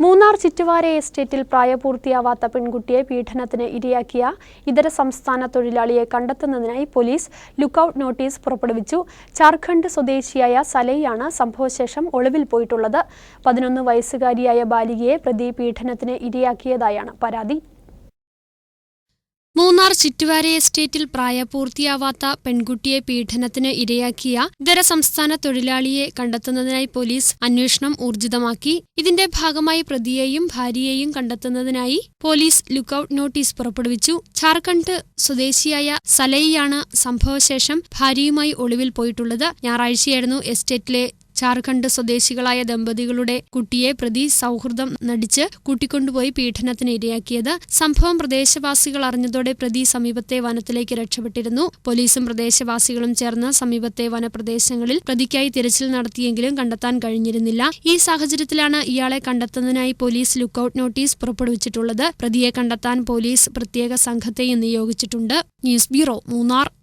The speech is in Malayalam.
മൂന്നാർ ചിറ്റുവാര എസ്റ്റേറ്റിൽ പ്രായപൂർത്തിയാവാത്ത പെൺകുട്ടിയെ പീഡനത്തിന് ഇരയാക്കിയ ഇതര സംസ്ഥാന തൊഴിലാളിയെ കണ്ടെത്തുന്നതിനായി പോലീസ് ലുക്കൌട്ട് നോട്ടീസ് പുറപ്പെടുവിച്ചു. ജാർഖണ്ഡ് സ്വദേശിയായ സലൈയാണ് സംഭവശേഷം ഒളിവിൽ പോയിട്ടുള്ളത്. പതിനൊന്ന് വയസ്സുകാരിയായ ബാലികയെ പ്രതി പീഡനത്തിന് ഇരയാക്കിയതായാണ് പരാതി. ചിറ്റുവാര എസ്റ്റേറ്റിൽ പ്രായപൂർത്തിയാവാത്ത പെൺകുട്ടിയെ പീഡനത്തിന് ഇരയാക്കിയ ഇതര സംസ്ഥാന തൊഴിലാളിയെ കണ്ടെത്തുന്നതിനായി പോലീസ് അന്വേഷണം ഊർജിതമാക്കി. ഇതിന്റെ ഭാഗമായി പ്രതിയെയും ഭാര്യയെയും കണ്ടെത്തുന്നതിനായി പോലീസ് ലുക്കൌട്ട് നോട്ടീസ് പുറപ്പെടുവിച്ചു. ജാർഖണ്ഡ് സ്വദേശിയായ സലൈയാണ് സംഭവശേഷം ഭാര്യയുമായി ഒളിവിൽ പോയിട്ടുള്ളത്. ഞായറാഴ്ചയായിരുന്നു എസ്റ്റേറ്റിലെ ജാർഖണ്ഡ് സ്വദേശികളായ ദമ്പതികളുടെ കുട്ടിയെ പ്രതി സൗഹൃദം നടിച്ച് കൂട്ടിക്കൊണ്ടുപോയി പീഡനത്തിന് ഇരയാക്കിയത് സംഭവം പ്രദേശവാസികൾ അറിഞ്ഞതോടെ പ്രതി സമീപത്തെ വനത്തിലേക്ക് രക്ഷപ്പെട്ടിരുന്നു. പോലീസും പ്രദേശവാസികളും ചേർന്ന് സമീപത്തെ വനപ്രദേശങ്ങളിൽ പ്രതിക്കായി തിരച്ചിൽ നടത്തിയെങ്കിലും കണ്ടെത്താൻ കഴിഞ്ഞിരുന്നില്ല. ഈ സാഹചര്യത്തിലാണ് ഇയാളെ കണ്ടെത്തുന്നതിനായി പോലീസ് ലുക്കൌട്ട് നോട്ടീസ് പുറപ്പെടുവിച്ചിട്ടുള്ളത്. പ്രതിയെ കണ്ടെത്താൻ പോലീസ് പ്രത്യേക സംഘത്തെയും നിയോഗിച്ചിട്ടുണ്ട്. News bureau Munnar.